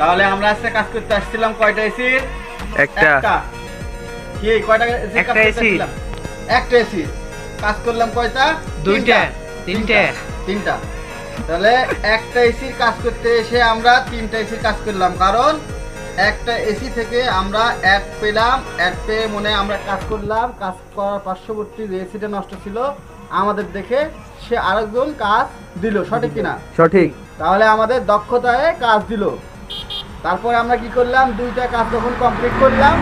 তাহলে আমরা আজকে কাজ করতে আসছিলাম কয়টা এসি একটা। কি কয়টা কাজ একটা আসছিলাম? একটা এসি কাজ করলাম কয়টা? দুইটা, তিনটা। তিনটা। তাহলে একটা এসির কাজ করতে এসে আমরা তিনটা এসির কাজ করলাম। কারণ একটা এসি থেকে আমরা অ্যাড পেলাম। অ্যাড পেয়ে মনে আমরা কাজ করলাম। কাজ করার পার্শ্ববর্তী যে এসিটা নষ্ট ছিল আমাদের দেখে সে আরেকজন কাজ দিল। সঠিক কিনা? সঠিক। তাহলে আমাদের দক্ষতায় কাজ দিল। তারপরে আমরা কি করলাম? দুইটা কাজ যখন কমপ্লিট করলাম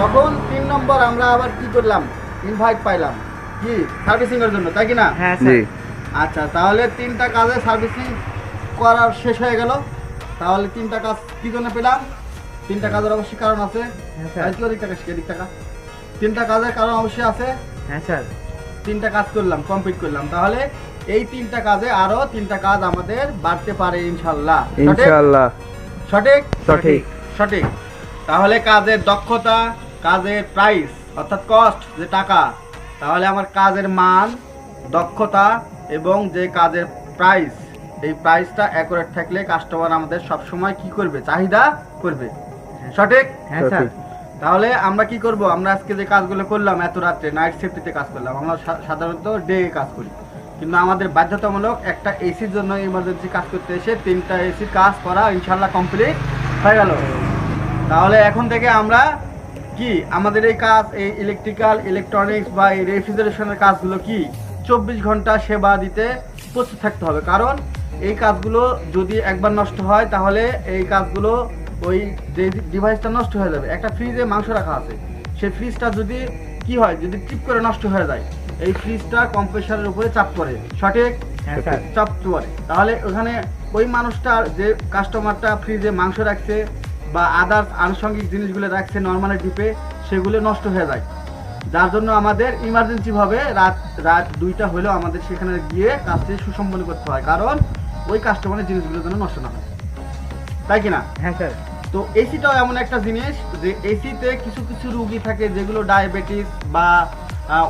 তখন তিন নম্বর আমরা আবার কি করলাম? ইনভাইট পাইলাম। কি? সার্ভিসিং এর জন্য তাই কি না? হ্যাঁ আচ্ছা তাহলে তিনটা কাজে সার্ভিসিং করার শেষ হয়ে গেল। তাহলে তিনটা কাজ কি জন্য পেলাম? তিনটা কাজের অবশ্যই কারণ আছে। হ্যাঁ টাকা তিনটা কাজের কারণ অবশ্যই আছে। হ্যাঁ স্যার। তিনটা কাজ করলাম কমপ্লিট করলাম। তাহলে এই তিনটা কাজে আরও তিনটা কাজ আমাদের বাড়তে পারে ইনশাল্লাহ। সঠিক? সঠিক? সঠিক। সঠিক। তাহলে কাজের দক্ষতা কাজের প্রাইস অর্থাৎ কস্ট যে টাকা তাহলে আমার কাজের মান দক্ষতা এবং যে কাজের প্রাইস এই প্রাইসটা অ্যাকুরেট থাকলে কাস্টমার আমাদের সব সময় কি করবে? চাহিদা করবে। সঠিক? হ্যাঁ স্যার। তাহলে আমরা কি করব? আমরা আজকে যে কাজগুলো করলাম এত রাত্রে নাইট সেফটিতে কাজ করলাম। আমরা সা- সাধারণত ডে কাজ করি। কিন্তু আমাদের বাধ্যতামূলক একটা এসির জন্য ইমার্জেন্সি কাজ করতে এসে তিনটা এসির কাজ করা ইনশাল্লাহ কমপ্লিট হয়ে গেল। তাহলে এখন থেকে আমরা কি? আমাদের এই কাজ, এই ইলেকট্রিক্যাল ইলেকট্রনিক্স বা এই রেফ্রিজারেশনের কাজগুলো কি? চব্বিশ ঘণ্টা সেবা দিতে প্রস্তুত থাকতে হবে। কারণ এই কাজগুলো যদি একবার নষ্ট হয়, তাহলে এই কাজগুলো ওই ডিভাইসটা নষ্ট হয়ে যাবে। একটা ফ্রিজে মাংস রাখা আছে। সেই ফ্রিজটা যদি কি হয়? যদি টিপ করে নষ্ট হয়ে যায় এই ফ্রিজটা কম্প্রেসারের উপরে চাপ করে সঠিক? হ্যাঁ চাপ করে তাহলে ওখানে ওই মানুষটা যে কাস্টমারটা ফ্রিজে মাংস রাখছে বা আদার্স আনুষঙ্গিক জিনিসগুলো রাখছে নর্মালি ডিপে সেগুলো নষ্ট হয়ে যায়। যার জন্য আমাদের ইমার্জেন্সি ভাবে রাত রাত দুইটা হলেও আমাদের সেখানে গিয়ে কাজটি সুসম্পন্ন করতে হয়। কারণ ওই কাস্টমারের জিনিসগুলো যেন নষ্ট না হয়। তাই কিনা হ্যাঁ স্যার। তো এসিটাও এমন একটা জিনিস যে এসিতে কিছু কিছু রোগী থাকে যেগুলো ডায়াবেটিস বা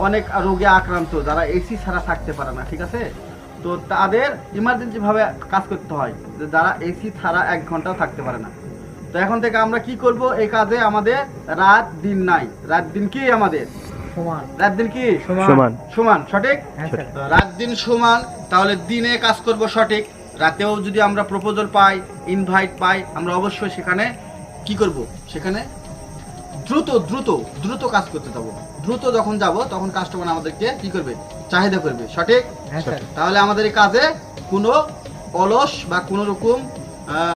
অনেক রোগে আক্রান্ত যারা এসি ছাড়া থাকতে পারে না ঠিক আছে? তো তাদের ইমার্জেন্সি ভাবে কাজ করতে হয় যে যারা এসি ছাড়া এক ঘন্টাও থাকতে পারে না। তো এখন থেকে আমরা কি করব? এই কাজে আমাদের রাত দিন নাই। রাত দিন কি আমাদের? সমান। রাত দিন কি? সমান। সমান। সঠিক? হ্যাঁ রাত দিন সমান তাহলে দিনে কাজ করব সঠিক। রাতেও যদি আমরা প্রপোজাল পাই ইনভাইট পাই আমরা অবশ্যই সেখানে কি করব? সেখানে দ্রুত দ্রুত দ্রুত কাজ করতে যাব। দ্রুত যখন যাব তখন কাস্টমার আমাদেরকে কি করবে? চাহিদা করবে। সঠিক? হ্যাঁ তাহলে আমাদের এই কাজে কোনো অলস বা কোনো রকম